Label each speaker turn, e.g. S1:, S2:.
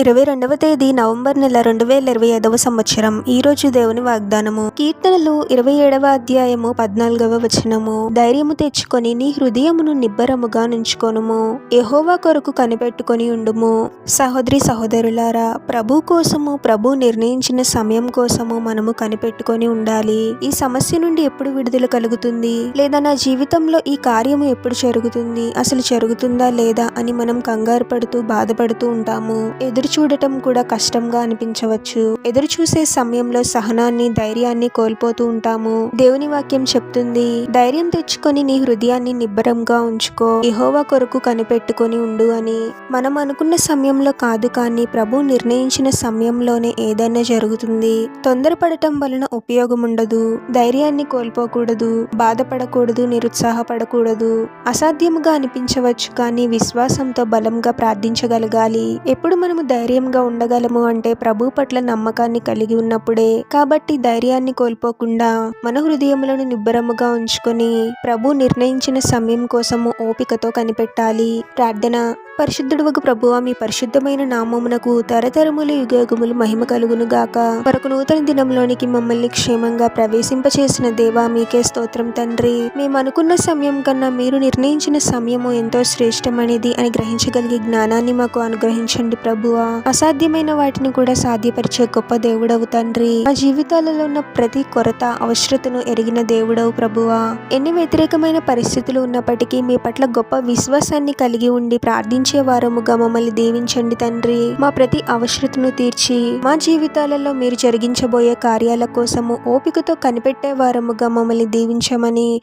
S1: ఇరవై రెండవ తేదీ నవంబర్ నెల రెండు వేల ఇరవై ఐదవ సంవత్సరం. ఈ రోజు దేవుని వాగ్దానము. కీర్తనలు ఇరవై ఏడవ అధ్యాయము పద్నాలుగవ వచనము. ధైర్యము తెచ్చుకొని నీ హృదయమును నిబ్బరముగా నుంచుకొనుము. యహోవా కొరకు కనిపెట్టుకొని ఉండుము. సహోదరి సహోదరులారా ప్రభు కోసము ప్రభు నిర్ణయించిన సమయం కోసము మనము కనిపెట్టుకొని ఉండాలి. ఈ సమస్య నుండి ఎప్పుడు విడుదల కలుగుతుంది? లేదా నా జీవితంలో ఈ కార్యము ఎప్పుడు జరుగుతుంది? అసలు జరుగుతుందా లేదా అని మనం కంగారు పడుతూ బాధపడుతూ ఉంటాము. ఎదురు చూడటం కూడా కష్టంగా అనిపించవచ్చు. ఎదురు చూసే సమయంలో సహనాన్ని ధైర్యాన్ని కోల్పోతూ ఉంటాము. దేవుని వాక్యం చెప్తుంది ధైర్యం తెచ్చుకొని నీ హృదయాన్ని నిబ్బరంగా ఉంచుకో. యెహోవా కొరకు కనిపెట్టుకొని ఉండు అని. మనం అనుకున్న సమయంలో కాదు కానీ ప్రభు నిర్ణయించిన సమయంలోనే ఏదైనా జరుగుతుంది. తొందరపడటం వలన ఉపయోగం ఉండదు. ధైర్యాన్ని కోల్పోకూడదు. బాధపడకూడదు. నిరుత్సాహపడకూడదు. అసాధ్యముగా అనిపించవచ్చు కానీ విశ్వాసంతో బలంగా ప్రార్థించగలగాలి. ఎప్పుడు మనము ధైర్యంగా ఉండగలము అంటే ప్రభు పట్ల నమ్మకాన్ని కలిగి ఉన్నప్పుడే. కాబట్టి ధైర్యాన్ని కోల్పోకుండా మన హృదయములను నిబ్బరముగా ఉంచుకొని ప్రభు నిర్ణయించిన సమయం కోసము ఓపికతో కనిపెట్టాలి. ప్రార్థన. పరిశుద్ధుడువకు ప్రభువ మీ పరిశుద్ధమైన నామమునకు తరతరములు యుగయుగములు మహిమ కలుగును గాక. మరొక నూతన దినంలోనికి మమ్మల్ని క్షేమంగా ప్రవేశింపచేసిన దేవా మీకే స్తోత్రం తండ్రి. మేము అనుకున్న సమయం కన్నా మీరు నిర్ణయించిన సమయము ఎంతో శ్రేష్టమైనది అని గ్రహించగలిగే జ్ఞానాన్ని మాకు అనుగ్రహించండి ప్రభువ. అసాధ్యమైన వాటిని కూడా సాధ్యపరిచే గొప్ప దేవుడవు తండ్రి. మా జీవితాలలో ఉన్న ప్రతి కొరత అవసరతను ఎరిగిన దేవుడవు ప్రభువా. ఎన్ని వ్యతిరేకమైన పరిస్థితులు ఉన్నప్పటికీ మీ పట్ల గొప్ప విశ్వాసాన్ని కలిగి ఉండి ప్రార్థించే వారముగా మమ్మల్ని దీవించండి తండ్రి. మా ప్రతి అవసరతను తీర్చి మా జీవితాలలో మీరు జరిగించబోయే కార్యాల కోసము ఓపికతో కనిపెట్టే వారముగా మమ్మల్ని దీవించమని